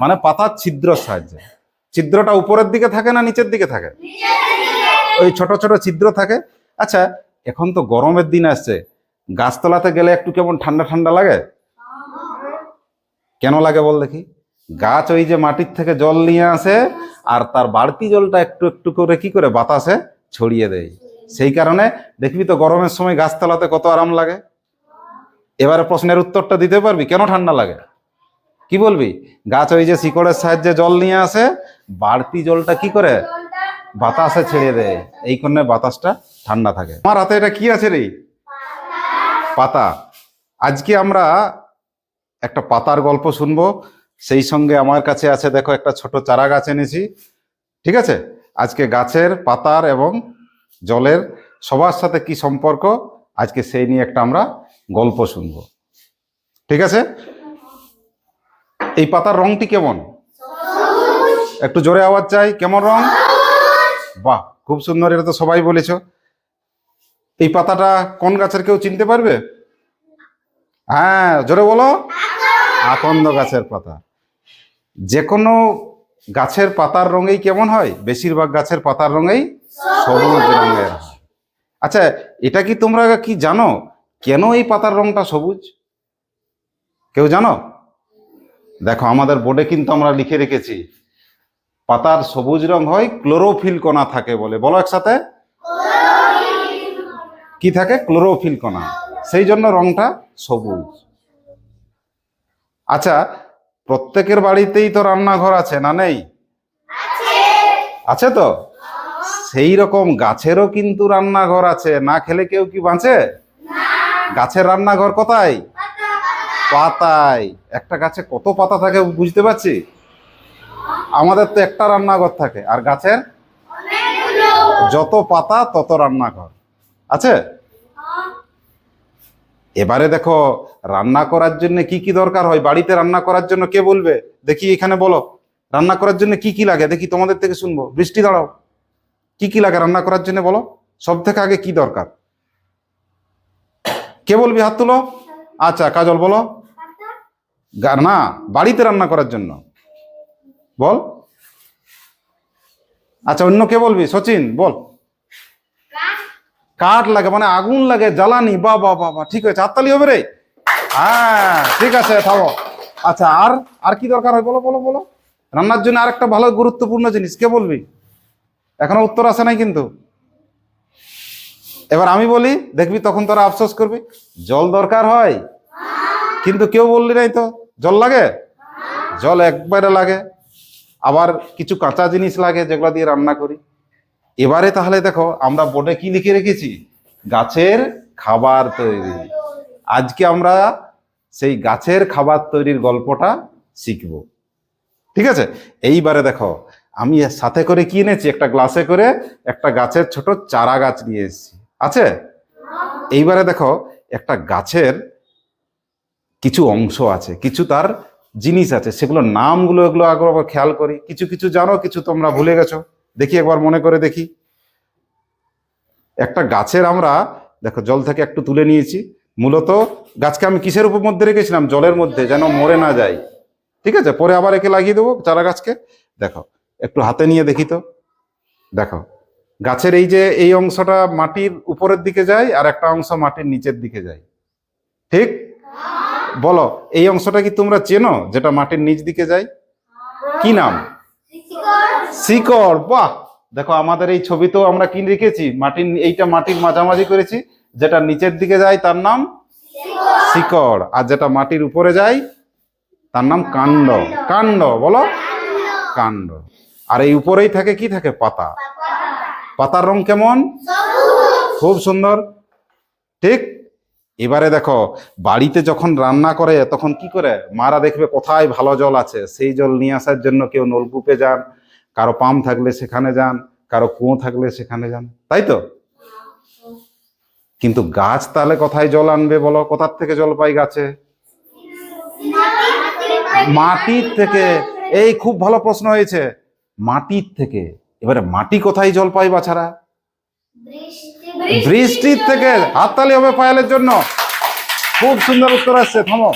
মানে পাতার ছিদ্র সাহায্যে। ছিদ্রটা উপরের দিকে থাকে না নিচের দিকে থাকে? ওই ছোট ছোট ছিদ্র থাকে। আচ্ছা এখন তো গরমের দিন আসছে। গাছতলাতে গেলে একটু কেমন ঠান্ডা ঠান্ডা লাগে? কেন লাগে বল দেখি? গাছ ওই যে মাটির থেকে জল নিয়ে আসে আর তার বাড়তি জলটা একটু একটু করে কি করে বাতাসে ছড়িয়ে দেয়। সেই কারণে দেখবি তো গরমের সময় গাছতলাতে কত আরাম লাগে। এবারে প্রশ্নের উত্তরটা দিতে পারবি? কেন ঠান্ডা লাগে? কি বলবি? গাছ ওই যে শিকড়ের সাহায্যে জল নিয়ে আসে, বাড়তি জলটা কি করে? বাতাসে ছেড়ে দেয়। এই কারণে বাতাসটা ঠান্ডা থাকে। আমার হাতে এটা কি আছে রে? পাতা। আজকে আমরা একটা পাতার গল্প শুনব। সেই সঙ্গে আমার কাছে আছে, দেখো, একটা ছোট চারা গাছ এনেছি। ঠিক আছে? আজকে গাছের, পাতার এবং জলের সবার সাথে কি সম্পর্ক? আজকে সেই নিয়ে একটা আমরা গল্প শুনব। ঠিক আছে? এই পাতার রংটি কেমন? একটু জোরে আওয়াজ চাই, কেমন রং? বাহ, খুব সুন্দর, এটা তো সবাই বলেছ। এই পাতাটা কোন গাছের কেউ চিনতে পারবে? হ্যাঁ জোরে বলো। আকন্দ গাছের পাতা। যে কোনো গাছের পাতার রঙেই কেমন হয়? বেশিরভাগ গাছের পাতার রঙেই সবুজ রঙের আচ্ছা এটা কি তোমরা কি জানো? কেন এই পাতার রংটা সবুজ? কেউ জানো? দেখো, আমাদের বোর্ডে কিন্তু আমরা লিখে রেখেছি, পাতার সবুজ রং হয় ক্লোরোফিল কণা থাকে বলে। বলো একসাথে। কি থাকে? ক্লোরোফিল কণা। সেই জন্য রংটা সবুজ। আচ্ছা প্রত্যেকের বাড়িতেই তো রান্নাঘর আছে, না নেই? আছে তো? সেই রকম গাছেরও কিন্তু রান্নাঘর আছে। না খেলে কেউ কি বাঁচে? গাছের রান্নাঘর কোথায়? পাতায়। একটা গাছে কত পাতা থাকে বুঝতে পারছি? আমাদের তো একটা রান্নাঘর থাকে। আর গাছের? যত পাতা, তত রান্নাঘর। আছে? এবারে দেখো, রান্না করার জন্য কি কি দরকার হয়? বাড়িতে রান্না করার জন্য কে বলবে? দেখি এখানে বলো। রান্না করার জন্য কি কি লাগে? দেখি তোমাদের থেকে শুনব। বৃষ্টি, দাঁড়াও। কি কি লাগে রান্না করার জন্য বলো? সব থেকে আগে কি দরকার? কে বলবি? হাত তুলো। আচ্ছা কাজল বলো। না, বাড়িতে রান্না করার জন্য। বল। আচ্ছা অন্য কে বলবি? সচিন, বল। কাঠ লাগে মানে আগুন লাগে, জ্বালানি। বা বা বা ঠিক আছে। হাততালি হবে রে? হ্যাঁ ঠিক আছে, থামো। আচ্ছা আর আর কি দরকার হয়? বলো বলো বলো। রান্নার জন্য আর একটা ভালো গুরুত্বপূর্ণ জিনিস, কে বলবি? এখনও উত্তর আসে নাই কিন্তু। এবার আমি বলি, দেখবি তখন তোরা আফসোস করবি। জল দরকার হয়। কিন্তু কেউ বললি নাই তো? জল লাগে? জল একবারে লাগে। আবার কিছু কাঁচা জিনিস লাগে যেগুলো দিয়ে রান্না করি। এবারে তাহলে দেখো, আমরা বোর্ডে কি লিখে রেখেছি? গাছের খাবার তৈরি। আজকে আমরা সেই গাছের খাবার তৈরির গল্পটা শিখব। ঠিক আছে? এইবারে দেখো, আমি সাথে করে কি এনেছি? একটা গ্লাসে করে একটা গাছের ছোট চারা গাছ নিয়ে এসেছি। আছে? এইবারে দেখো, একটা গাছের কিছু অংশ আছে, কিছু তার জিনিস আছে, সেগুলো নামগুলো এগুলো আবার খেয়াল করি। কিছু কিছু জানো, কিছু তোমরা ভুলে গেছো। দেখি একবার মনে করে দেখি। একটা গাছের আমরা, দেখো জল থেকে একটু তুলে নিয়েছি। মূলত গাছকে আমি কিসের উপর মধ্যে রেখেছিলাম? জলের মধ্যে, যেন মরে না যায়। ঠিক আছে? পরে আবার একে লাগিয়ে দেবো চারা গাছকে। দেখো, একটু হাতে নিয়ে দেখি তো। দেখো, গাছের এই যে, এই অংশটা মাটির উপরের দিকে যায় আর একটা অংশ মাটির নিচের দিকে যায়। ঠিক? বলো এই অংশটা কি তোমরা চেনো যেটা মাটির নিচ দিকে যায়? কি নাম? শিকড়। বাহ! দেখো আমাদের এই ছবিতেও আমরা কি রেখেছি মাটির এইটা মাটির মাঝামাঝি করেছি যেটা নিচের দিকে যায় তার নাম? শিকড়। আর যেটা মাটির উপরে যায় তার নাম কাণ্ড। কাণ্ড বলো? কাণ্ড। আর এই উপরেই থাকে কি থাকে? পাতা। পাতার রং কেমন? খুব সুন্দর। ঠিক? এবারে দেখো, বাড়িতে যখন রান্না করে, তখন কি করে? মারা দেখবে কোথায় ভালো জল আছে। সেই জল নিয়ে আসার জন্য কেউ নলকূপে যান, কারও পাম্প থাকলে সেখানে যান, কারও কুয়ো থাকলে সেখানে যান। তাই তো? কিন্তু গাছ তাহলে কোথায় জল আনবে বলো? কোথার থেকে জল পাই গাছে? মাটির থেকে। এই খুব ভালো প্রশ্ন হয়েছে। মাটির থেকে। এবারে মাটি কোথায় জল পাই বাছারা? বৃষ্টির থেকে হাততালি হবে পায়েলের জন্য। খুব সুন্দর উত্তর আসছে থামো।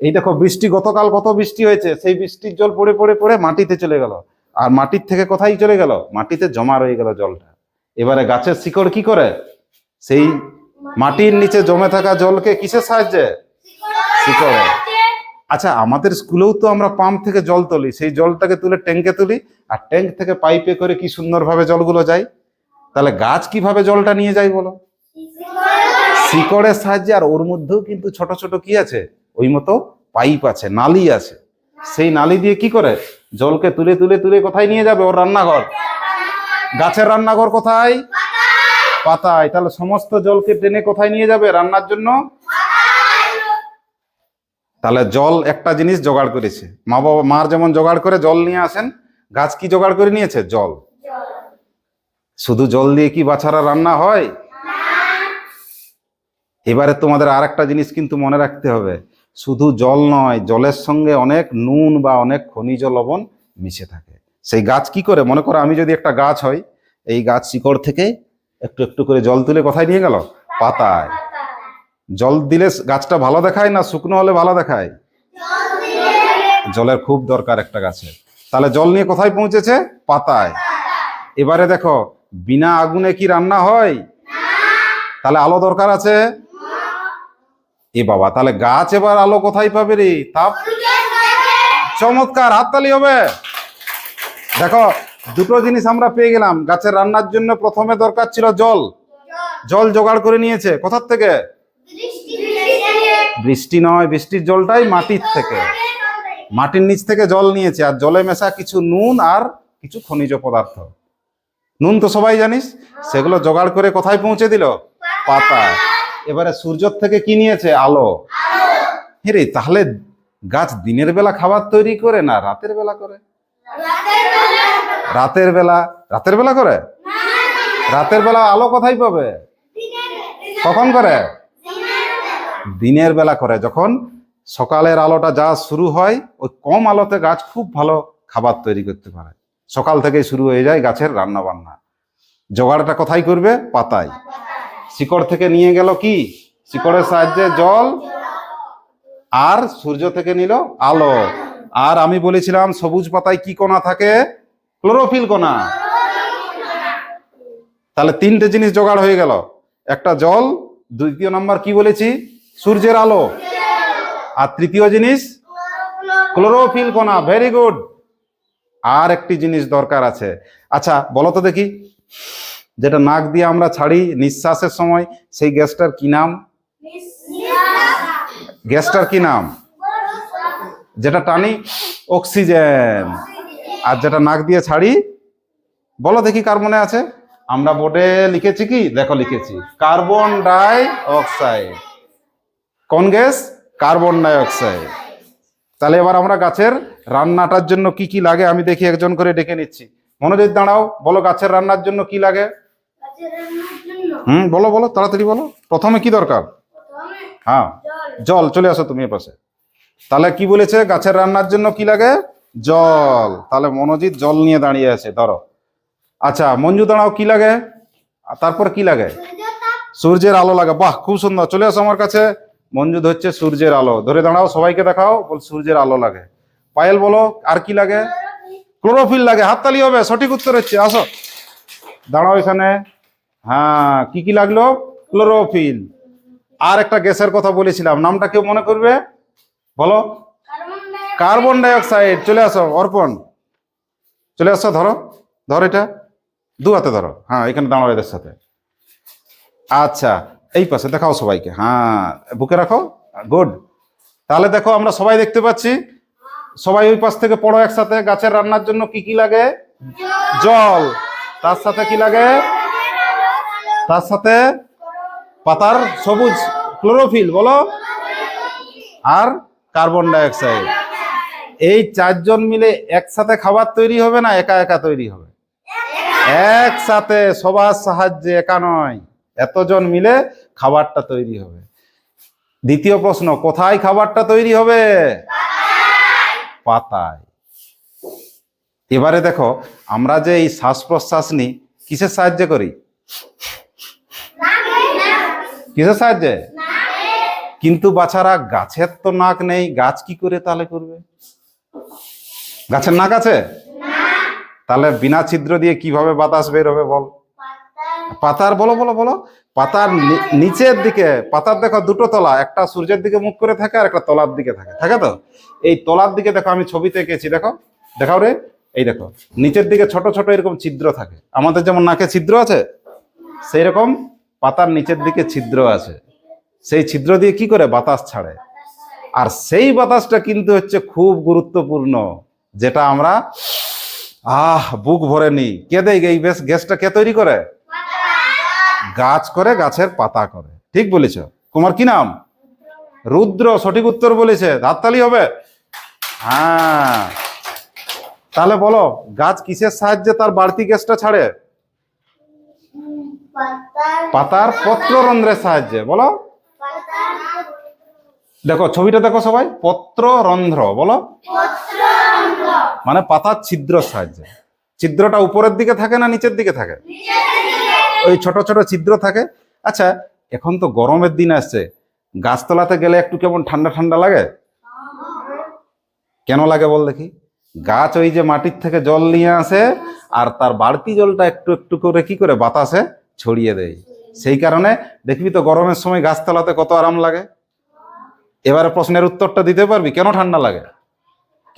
এই দেখো বৃষ্টি গতকাল কত বৃষ্টি হয়েছে সেই বৃষ্টির জল পড়ে পড়ে পড়ে মাটিতে চলে গেল। আর মাটির থেকে কোথায় চলে গেল? মাটিতে জমা রয়ে গেল জলটা। এবারে গাছের শিকড় কি করে? সেই মাটির নিচে জমে থাকা জলকে কিসের সাহায্যে? শিকড়ে। আচ্ছা আমাদের স্কুলেও তো আমরা পাম্প থেকে জল তুলি সেই জলটাকে তুলে ট্যাঙ্কে তুলি আর ট্যাঙ্ক থেকে পাইপে করে কি সুন্দরভাবে জলগুলো যায়? তাহলে গাছ কীভাবে জলটা নিয়ে যায় বলো? শিকড়ের সাহায্যে, আর ওর মধ্যেও কিন্তু ছোট ছোট কি আছে? ওই মতো পাইপ আছে, নালি আছে। সেই নালি দিয়ে কি করে? জলকে তুলে তুলে তুলে কোথায় নিয়ে যাবে ওর রান্নাঘর? গাছের রান্নাঘর কোথায়? পাতায়। তাহলে সমস্ত জলকে টেনে কোথায় নিয়ে যাবে রান্নার জন্য? তাহলে জল একটা জিনিস জোগাড় করেছে। মা বাবা, মার যেমন জোগাড় করে জল নিয়ে আসেন, গাছ কি জোগাড় করে নিয়েছে? জল। শুধু জল দিয়ে কি বাছারা রান্না হয়? এবারে তোমাদের আর একটা জিনিস কিন্তু মনে রাখতে হবে। শুধু জল নয়, জলের সঙ্গে অনেক নুন বা অনেক খনিজ লবণ মিশে থাকে। সেই গাছ কি করে? মনে করো আমি যদি একটা গাছ হই এই গাছ শিকড় থেকে একটু একটু করে জল তুলে কোথায় নিয়ে গেল? পাতায়। জল দিলে গাছটা ভালো দেখায় না শুকনো হলে ভালো দেখায়? জলের খুব দরকার একটা গাছের। তাহলে জল নিয়ে কোথায় পৌঁছেছে? পাতায়। এবারে দেখো বিনা আগুনে কি রান্না হয়? তাহলে আলো দরকার আছে? এ বাবা তাহলে গাছ এবার আলো কোথায় পাবে রে? তাপ চমৎকার হাততালি হবে। দেখো দুটো জিনিস আমরা পেয়ে গেলাম। গাছের রান্নার জন্য প্রথমে দরকার ছিল জল। জল জোগাড় করে নিয়েছে। কোথার থেকে? বৃষ্টি নয় বৃষ্টির জলটাই মাটির থেকে। মাটির নিচ থেকে জল নিয়েছে। আর জলে মেশা কিছু নুন আর কিছু খনিজ পদার্থ। নুন তো সবাই জানিস, সেগুলো জোগাড় করে কোথায় পৌঁছে দিল? পাতা। এবারে সূর্যর থেকে কি নিয়েছে? আলো। হেরে, তাহলে গাছ দিনের বেলা খাবার তৈরি করে না রাতের বেলা করে? রাতের বেলা। রাতের বেলা করে? রাতের বেলা আলো কোথায় পাবে? কখন করে? দিনের বেলা করে। যখন সকালের আলোটা যা শুরু হয়, ওই কম আলোতে গাছ খুব ভালো খাবার তৈরি করতে পারে। সকাল থেকেই শুরু হয়ে যায় গাছের রান্না বান্না জোগাড়টা কোথায় করবে? পাতায়। শিকড় থেকে নিয়ে গেল কি? শিকড়ের সাহায্যে জল আর সূর্য থেকে নিল আলো। আর আমি বলেছিলাম, সবুজ পাতায় কি কোনা থাকে? ক্লোরোফিল কোনা তাহলে তিনটে জিনিস জোগাড় হয়ে গেল। একটা জল, দ্বিতীয় নাম্বার কি বলেছি? সূর্যের আলো। আর তৃতীয় জিনিস, ক্লোরোফিল কোনা ভেরি গুড আর একটি জিনিস দরকার আছে। আচ্ছা বলো তো দেখি। যেটা নাক দিয়ে আমরা ছাড়ি নিঃশ্বাসের সময়, সেই গ্যাসটার কি নাম? গ্যাসটার কি নাম? যেটা টানি, অক্সিজেন। আর যেটা নাক দিয়ে ছাড়ি, বলো দেখি কার মনে আছে? আমরা বোর্ডে লিখেছি কি? দেখো লিখেছি। Carbon dioxide. কোন গ্যাস? Carbon dioxide. তাহলে এবার আমরা গাছের রান্নাটার জন্য কি কি লাগে আমি দেখি একজন করে ডেকে নিচ্ছি। মনোযোগ দাঁড়াও বলো গাছের রান্নার জন্য কি লাগে? হুম বলো বলো তাড়াতাড়ি বলো। প্রথমে কি দরকার? হ্যাঁ জল। চলে আসো তুমি পাশে তাহলে কি বলেছে? গাছের রান্নার জন্য কি লাগে? জল। তাহলে মনোজিৎ জল নিয়ে দাঁড়িয়ে আছে ধরো। আচ্ছা মঞ্জু দাঁড়াও কি লাগে? আর তারপর কি লাগে? সূর্যের আলো লাগে বাহ খুব সুন্দর। চলে আসো আমার কাছে। মঞ্জু ধরছে সূর্যের আলো। ধরে দাঁড়াও সবাইকে দেখাও বল সূর্যের আলো লাগে। পায়েল বলো, আর কি লাগে? ক্লোরোফিল লাগে, হাততালি হবে, সঠিক উত্তর হচ্ছে, আসো। দাঁড়াও এখানে। হ্যাঁ কি কি লাগল? ক্লোরোফিল। আর একটা গ্যাসের কথা বলেছিলাম, নামটা কেউ মনে করবে? বলো। কার্বন ডাইঅক্সাইড, চলে আসো, অর্পণ। চলে আসো, ধরো ধরো এটা। দু হাতে ধরো। হ্যাঁ এখানে দাঁড়াও এদের সাথে। আচ্ছা এই পাশে দেখাও সবাইকে। হ্যাঁ বুকে রাখো। গুড। তাহলে দেখো, আমরা সবাই দেখতে পাচ্ছি। সবাই ওই পাশ থেকে পড়ো একসাথে, গাছের রান্নার জন্য কি কি লাগে? জল। তার সাথে কি লাগে? তার সাথে পাতার সবুজ ক্লোরোফিল বলো? আর কার্বন ডাইঅক্সাইড এই চারজন মিলে একসাথে খাবার তৈরি হবে না? একা একা তৈরি হবে? একসাথে, সবার সাহায্যে, একা নয়। এতজন মিলে খাবারটা তৈরি হবে। দ্বিতীয় প্রশ্ন, কোথায় খাবারটা তৈরি হবে? পাতায়। এবারে দেখো, আমরা যে এই শ্বাস প্রশ্বাস নিই কিসের সাহায্যে করি? কিসের সাহায্যে? কিন্তু বাছারা, গাছের তো নাক নেই, গাছ কি করে তাহলে করবে? গাছের নাক আছে? তাহলে বিনা ছিদ্র দিয়ে কীভাবে বাতাস বের হবে বল? পাতার, বলো বলো বলো। পাতার নিচের দিকে, পাতার দেখো দুটো তলা, একটা সূর্যের দিকে মুখ করে থাকে আর একটা তলার দিকে থাকে থাকে তো? এই তলার দিকে দেখো আমি ছবিতে এঁকেছি, দেখো? দেখাও রে। এই দেখো, নিচের দিকে ছোট ছোট এরকম ছিদ্র থাকে। আমাদের যেমন নাকে ছিদ্র আছে সেই রকম পাতার নিচের দিকে ছিদ্র আছে। সেই ছিদ্র দিয়ে কি করে বাতাস ছাড়ে? আর সেই বাতাসটা কিন্তু হচ্ছে খুব গুরুত্বপূর্ণ, যেটা আমরা, আহ, বুক ভরে নি কে দেয় এই গ্যাসটা? কে তৈরি করে? গাছ করে গাছের পাতা করে। ঠিক বলেছ। তোমার কি নাম? রুদ্র সঠিক উত্তর বলেছে। হাততালি হবে? হ্যাঁ। তাহলে বলো গাছ কিসের সাহায্যে তার বাড়তি গ্যাসটা ছাড়ে? পাতার পত্ররন্ধ্রের সাহায্যে। বলো। দেখো ছবিটা দেখো সবাই। পত্ররন্ধ্র বলো। মানে পাতার ছিদ্র সাহায্যে। ছিদ্রটা উপরের দিকে থাকে না নিচের দিকে থাকে? ওই ছোট ছোট ছিদ্র থাকে। আচ্ছা এখন তো গরমের দিন আসছে। গাছতলাতে গেলে একটু কেমন ঠান্ডা ঠান্ডা লাগে? কেন লাগে বল দেখি? গাছ ওই যে মাটির থেকে জল নিয়ে আসে আর তার বাড়তি জলটা একটু একটু করে কি করে বাতাসে ছড়িয়ে দেয়। সেই কারণে দেখবি তো গরমের সময় গাছতলাতে কত আরাম লাগে। এবারে প্রশ্নের উত্তরটা দিতে পারবি? কেন ঠান্ডা লাগে?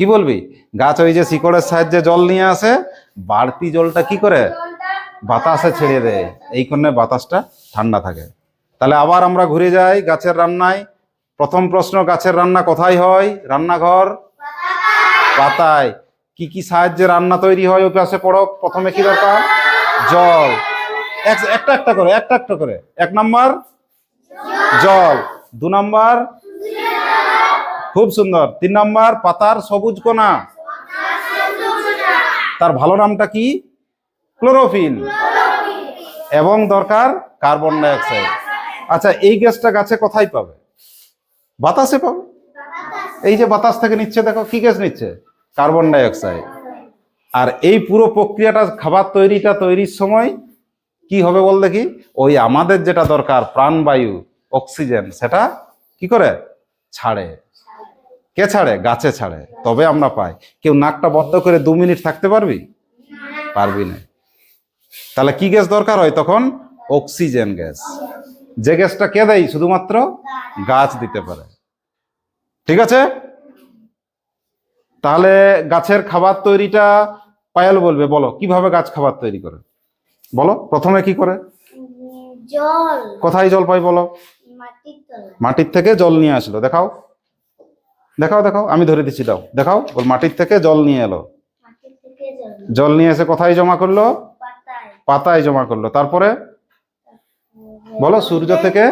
কি বলবি? গাছ ওই যে শিকড়ের সাহায্যে জল নিয়ে আসে, বাড়তি জলটা কি করে? বাতাসে ছেড়ে দেয়। এই কারণে বাতাসটা ঠান্ডা থাকে। তাহলে আবার আমরা ঘুরে যাই গাছের রান্নায়। প্রথম প্রশ্ন, গাছের রান্না কোথায় হয়? রান্নাঘর? পাতায়। কি কি সাহায্যে রান্না তৈরি হয় ওই পাশে পড়ো প্রথমে কি দরকার? জল। এক- একটা একটা করে, একটা একটা করে। এক নাম্বার? জল। দু নাম্বার? খুব সুন্দর। তিন নাম্বার? পাতার সবুজ কোনা। তার ভালো নামটা কি? ক্লোরোফিল। এবং দরকার কার্বন ডাইঅক্সাইড। আচ্ছা এই গ্যাসটা গাছে কোথায় পাবে? বাতাসে পাবে? এই যে বাতাস থেকে নিচ্ছে দেখো কি গ্যাস নিচ্ছে? Carbon dioxide. আর এই পুরো প্রক্রিয়াটা খাবার তৈরিটা তৈরির সময় কি হবে বল দেখি? ওই আমাদের যেটা দরকার প্রাণবায়ু অক্সিজেন সেটা কি করে? ছাড়ে। কে ছাড়ে? গাছে ছাড়ে। তবে আমরা পাই। কেউ নাকটা বদ্ধ করে দু মিনিট থাকতে পারবি? পারবি না। তাহলে কি গ্যাস দরকার হয় তখন? Oxygen gas. যে গ্যাসটা কে দেয়? শুধুমাত্র গাছ দিতে পারে। ঠিক আছে? তাহলে গাছের খাবার তৈরিটা পায়েল বলবে বলো কীভাবে গাছ খাবার তৈরি করে? বলো প্রথমে কি করে? জল। কোথায় জল পাই বলো? মাটির থেকে জল নিয়ে আসলো দেখাও। দেখাও দেখাও আমি ধরে দিচ্ছি দাও দেখাও। মাটির থেকে জল নিয়ে এলো। জল নিয়ে এসে কোথায় জমা করল? পাতায় জমা করল। তারপরে? বলো সূর্য থেকে?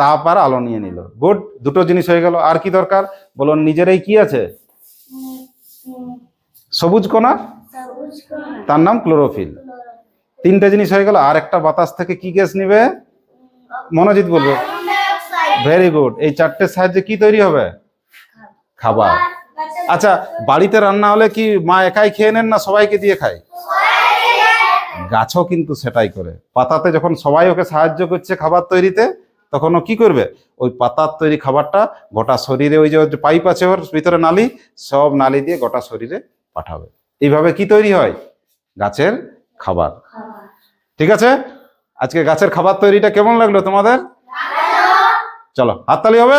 তাপ আর আলো নিয়ে নিল। গুড দুটো জিনিস হয়ে গেল। আর কি দরকার? বলো নিজেরাই কি আছে? সবুজ কোনা? তার নাম ক্লোরোফিল। তিনটে জিনিস হয়ে গেল। আর একটা বাতাস থেকে কি গ্যাস নিবে? মনোজিৎ বলবে। ভেরি গুড এই চারটের সাহায্যে কি তৈরি হবে? খাবার। আচ্ছা বাড়িতে রান্না হলে কি মা একাই খেয়ে নেন না সবাইকে দিয়ে খায়? গাছও কিন্তু সেটাই করে। পাতাতে যখন সবাই ওকে সাহায্য করছে খাবার তৈরিতে তখন ও কি করবে? ওই পাতার তৈরি খাবারটা গোটা শরীরে ওই যে পাইপ আছে ওর ভিতরে নালি সব নালি দিয়ে গোটা শরীরে পাঠাবে। এইভাবে কি তৈরি হয়? গাছের খাবার। ঠিক আছে? আজকে গাছের খাবার তৈরিটা কেমন লাগল তোমাদের? চলো হাততালি হবে?